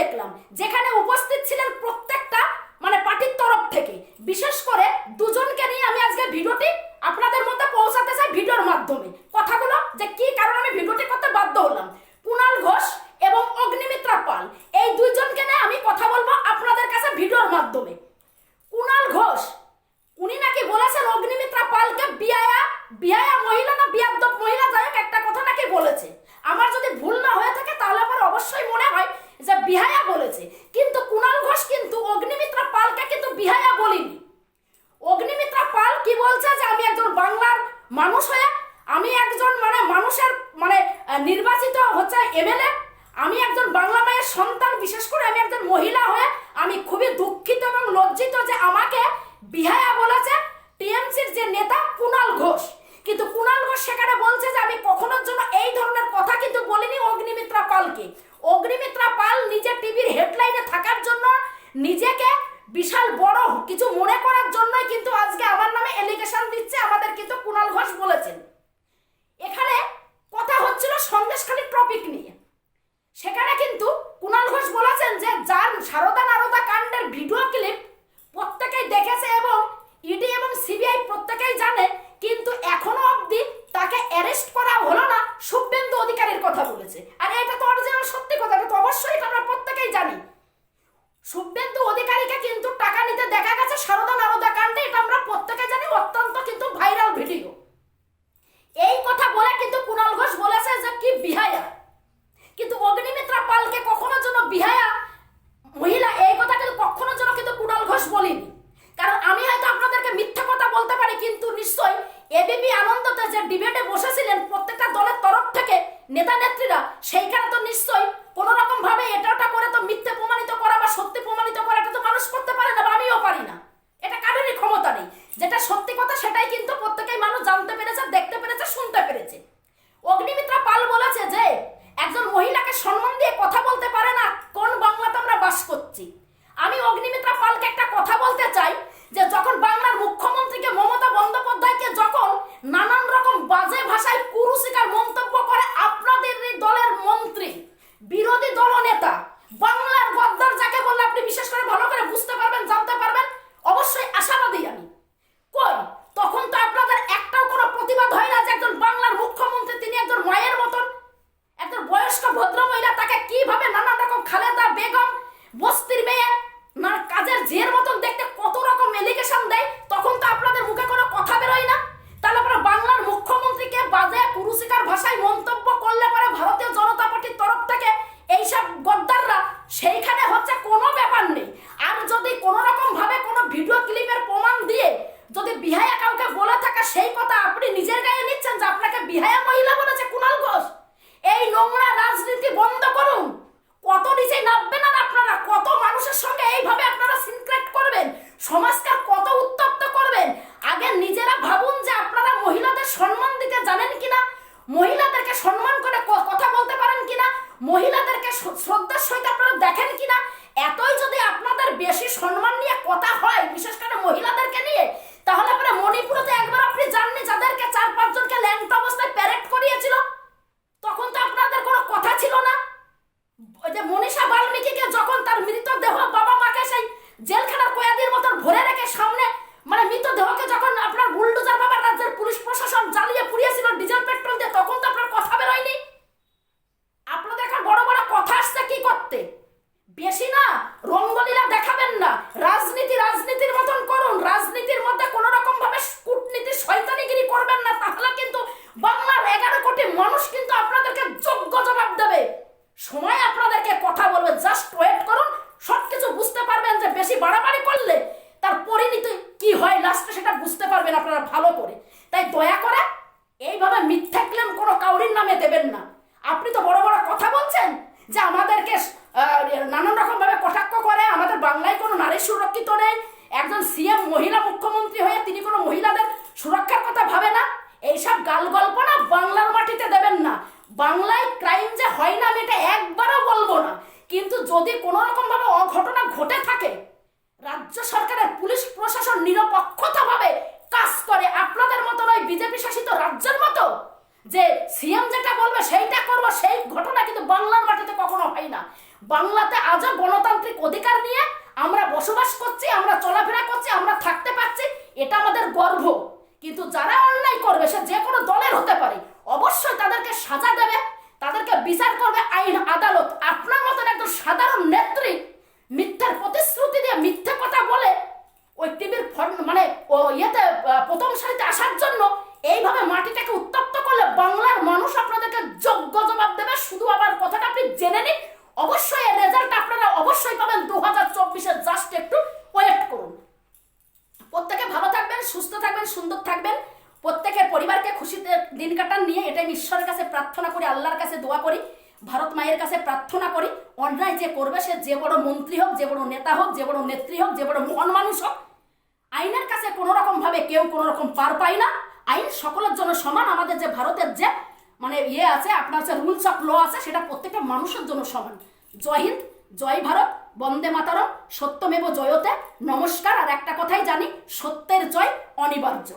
দেখলাম, যেখানে উপস্থিত ছিলেন প্রত্যেকটা মানে পার্টির তরফ থেকে। বিশেষ করে দুজনকে নিয়ে আমি আজকে ভিডিওটি আপনাদের মধ্যে পৌঁছাতে চাই ভিডিওর মাধ্যমে। কথাগুলো যে কি কারণে আমি ভিডিওটি করতে বাধ্য হলাম। কুণাল ঘোষ এবং অগ্নিমিত্রা পাল, এই দুইজনকে নিয়ে আমি কথা বলব আপনাদের কাছে ভিডিওর মাধ্যমে। কুণাল ঘোষ, উনি নাকি বলেছেন অগ্নিমিত্রা পালকে বিয়ায়া বিয়ায়া মহিলা না বিয়াদ্দপ মহিলা? যাই একটা কথা নাকি বলেছে। আমার যদি ভুল না হয়ে থাকে, তাহলে আমার অবশ্যই মনে হয় বিহায়া বলেছে। কিন্তু কুণাল ঘোষ কিন্তু অগ্নিমিত্রা পালকে কিন্তু বিহায়া বলিনি। অগ্নিমিত্রা পাল কি বলছে যে আমি একজন বাংলার মানুষ হয়ে, আমি একজন মানে মানুষের মানে নির্বাচিত হচ্ছে এমএলএ আমি একজন বাংলা মায়ের সন্তান, বিশেষ করে আমি একজন মহিলা হয়ে, আমি খুবই দুঃখিত এবং লজ্জিত যে আমাকে বিহায়া বলেছে টিএমসির যে নেতা কুণাল ঘোষ কিন্তু কুণাল ঘোষ সেখানে বলছে যে আমি কখনোর জন্য এই ধরনের কথা কিন্তু বলিনি অগ্নিমিত্রা পালকে অগ্নিমিত্রা পাল নিজে টিভির হেডলাইনে থাকার জন্য নিজেকে বিশাল বড় কিছু মনে করার জন্যই কিন্তু আজকে আমার নামে এলিগেশন দিচ্ছে, আমাদের কিন্তু কুণাল ঘোষ বলেছেন। এখানে কথা হচ্ছিল সন্দেশখালী টপিক নিয়ে। সেখানে কিন্তু কুণাল ঘোষ বলেছেন যে, যার সারদা নারদা কাণ্ডের ভিডিও ক্লিপ প্রত্যেকেই দেখেছে এবং ইডি এবং সিবিআই প্রত্যেকেই জানে, কিন্তু এখনও অবধি তাকে অ্যারেস্ট করা হলো না, শুভেন্দু অধিকারীর কথা বলেছে। আর এটা তো অরিজিনাল সত্যি কথা, এটা তো অবশ্যই আমরা প্রত্যেকেই জানি। শুভেন্দু অধিকারীকে কিন্তু টাকা নিতে দেখা গেছে সারদা নারদা কাণ্ডে। এটা আমরা প্রত্যেকে জানি অত্যন্ত কিন্তু ভাইরাল ভিডিও এই কথা বলে কিন্তু কুণাল ঘোষ বলেছে যে কি বিহায়া কিন্তু অগ্নিমিত্রা পালকে কখনো জন্য বিহায়া মহিলা এই কথা কিন্তু কখনো জন্য কিন্তু কুণাল ঘোষ বলিনি কারণ আমি হয়তো আপনাদেরকে মিথ্যা কথা বলতে পারি কিন্তু নিশ্চয়ই এবিপি আনন্দতে যে ডিবেটে বসেছিলেন প্রত্যেকটা দলের তরফ থেকে নেতা নেত্রীরা সেইখানে তো নিশ্চয়ই কোনো রকম ভাবে এটা ওটা করে তো মিথ্যে প্রমাণিত করা বা সত্যি প্রমাণিত করা এটা তো মানুষ করতে পারে না বা আমিও পারি না এটা কারোরই ক্ষমতা নেই যেটা সত্যি কথা সেটাই কিন্তু প্রত্যেকেই মানুষ জানতে পেরেছে দেখতে পেরেছে শুনতে পেরেছে অগ্নিমিত্রা পাল বলেছে যে একজন মহিলাকে সম্মান দিয়ে কথা বলতে পারে না কোন বাংলাতে আমরা বাস করছি আমি অগ্নিমিত্রা পালকে একটা কথা বলতে চাই যে যখন বাংলার মুখ্যমন্ত্রীকে মমতা বন্দ্যোপাধ্যায়কে যখন নানান রকম বাজে ভাষায় কুরুচিকার মন্তব্য করে আপনাদের এই দলের মন্ত্রী বিরোধী দলনেতা বাংলার গদ্দার যাকে বললে আপনি বিশেষ করে ভালো করে বুঝতে পারবেন জানতে পারবেন অবশ্যই আশাবাদী আমি কই তখন তো আপনাদের একটাও কোনো প্রতিবাদ হয় না যে একজন বাংলার মুখ্যমন্ত্রী তিনি একজন মায়ের মতন একজন বয়স্ক ভদ্রমহিলা তাকে কীভাবে নানান রকম খালেদা বেগম বস্তির মেয়ে না কাজের জের মতন দেখতে কত রকম এলিগেশন দেয় তখন তো আপনাদের মুখে কোনো কথা বেরোয় না তাহলে আপনারা বাংলার মুখ্যমন্ত্রীকে বাজে কুরুচিকার ভাষায় মন্তব্য করলে পরে ভারতীয় জনতা পার্টির তরফ থেকে এইসব গদ্দাররা সেইখানে হচ্ছে কোনো ব্যাপার নেই আর যদি কোনো রকম ভাবে কোনো ভিডিও ক্লিপের প্রমাণ দিয়ে যদি বিহায়া কাউকে বলে থাকা সেই কথা আপনি নিজের গায়ে নিচ্ছেন যে আপনাকে বিহায়া মহিলা বলেছে কুণাল ঘোষ এই নোংরা রাজনীতি বন্ধ করুন কত নিচে নামবেন আর আপনারা কত মানুষের সঙ্গে এইভাবে আপনারা সিনক্রেট করবেন সমাজকে আর কত উত্তপ্ত করবেন আগে নিজেরা ভাবুন যে আপনারা মহিলাদের সম্মান দিতে জানেন কিনা মহিলাদেরকে সম্মান করে ক- কথা বলতে পারেন কিনা মহিলাদেরকে শ- শ্রদ্ধার সহিত আপনারা দেখেন কিনা এতই যদি আপনাদের বেশি সম্মান নিয়ে কথা হয় বিশেষ করে মহিলাদেরকে নিয়ে তাহলে পরে মণিপুরেতে একবার আপনি জাননি যাদেরকে চার পাঁচজনকে ল্যাংট অবস্থায় প্যারেড করিয়েছিল তখন তো আপনাদের কোনো কথা ছিল না ওই যে মনীষা বাল্মীকিকে যখন তার মৃতদেহ বাবা মাকে সেই জেলখানার কয়াদির মতন ভরে রেখে সামনে মানে মৃতদেহকে যখন আপনার বুলডোজার বাবা রাজ্যের পুলিশ প্রশাসন জ্বালিয়ে পুড়িয়েছিল ডিজেল পেট্রোল দিয়ে তখন তো আপনার কথা বেরোয়নি আপনাদের এখন বড় বড় কথা আসছে কি করতে বেশি না রঙ্গলীলা দেখাবেন না রাজনীতি রাজনীতির মতন করুন রাজনীতির মধ্যে কোন রকম ভাবে কূটনীতি শয়তানিগিরি করবেন না তাহলে কিন্তু বাংলার এগারো কোটি মানুষ কিন্তু আপনাদেরকে যোগ্য জবাব দেবে সময় আপনাদেরকে কথা বলবে জাস্ট ওয়েট করুন সবকিছু বুঝতে পারবেন যে বেশি বাড়াবাড়ি করলে তার পরিণতি কি হয় লাস্টে সেটা বুঝতে পারবেন আপনারা ভালো করে তাই দয়া করে এইভাবে মিথ্যা ক্লেম কোনো কাউরির নামে দেবেন না আপনি তো বড় বড় কথা বলছেন যে আমাদেরকে আহ, নানান রকম ভাবে কটাক্ষ করে আমাদের বাংলায় কোনো নারী সুরক্ষিত নেই একজন সিএম মহিলা মুখ্যমন্ত্রী হয়ে তিনি কোনো মহিলাদের সুরক্ষার কথা ভাবে না? এইসব গাল গল্প না বাংলার মাটিতে দেবেন না। বাংলায় ক্রাইম যে হয় না, আমি এটা একবারও বলব না। কিন্তু যদি কোনো রকম ভাবে অঘটনা ঘটে থাকে, রাজ্য সরকারের পুলিশ প্রশাসন নিরপেক্ষতাভাবে কাজ করে আপনাদের মতো নয় বিজেপি শাসিত রাজ্যের মতো, যে সিএম যেটা বলবে সেইটা করব, সেই ঘটনা কিন্তু বাংলার মাটিতে কখনো হয় না। বাংলাতে আজও আমরা বসবাস করছি, আমরা চলাফেরা করছি, আমরা থাকতে পারছি, এটা আমাদের গর্ব। কিন্তু যারা অন্যায় করবে, সে যে কোনো দলের হতে পারে, অবশ্যই তাদেরকে সাজা দেবে, তাদেরকে বিচার করবে আইন, আদালত, আপনার মতন একজন সাধারণ নেত্রী মিথ্যার প্রতিশ্রুতি দিয়ে মিথ্যে কথা বলে ওই টিভির মানে ও ইয়েতে প্রথম সারিতে আসার জন্য এইভাবে মাটিটাকে উত্তপ্ত করলে বাংলার মানুষ আপনাদেরকে যোগ্য জবাব দেবে। শুধু আবার কথাটা আপনি জেনে নিন। অবশ্যই চব্বিশে জাস্ট একটু ওয়েট করুন। প্রত্যেকে ভালো থাকবেন, সুস্থ থাকবেন, সুন্দর থাকবেন। প্রত্যেকের পরিবারকে খুশিতে দিন কাটান, নিয়ে এটাই আমি ঈশ্বরের কাছে প্রার্থনা করি, আল্লাহর কাছে দোয়া করি, ভারত মায়ের কাছে প্রার্থনা করি, অন্যায় যে করবে সে যে বড় মন্ত্রী হোক, যে বড় নেতা হোক, যে বড় নেত্রী হোক, যে বড় মহান মানুষ হোক, আইনের কাছে কোনো রকম ভাবে কেউ কোনো রকম পার পায় না। আইন সকলের জন্য সমান, আমাদের যে ভারতের যে মানে ইয়ে আছে, আপনার যে রুলস অফ ল আছে, সেটা প্রত্যেকটা মানুষের জন্য সমান। জয় হিন্দ। জয় ভারত বন্দে মাতারম সত্যমেব জয়তে। নমস্কার আর একটা কথাই জানি সত্যের জয় অনিবার্য।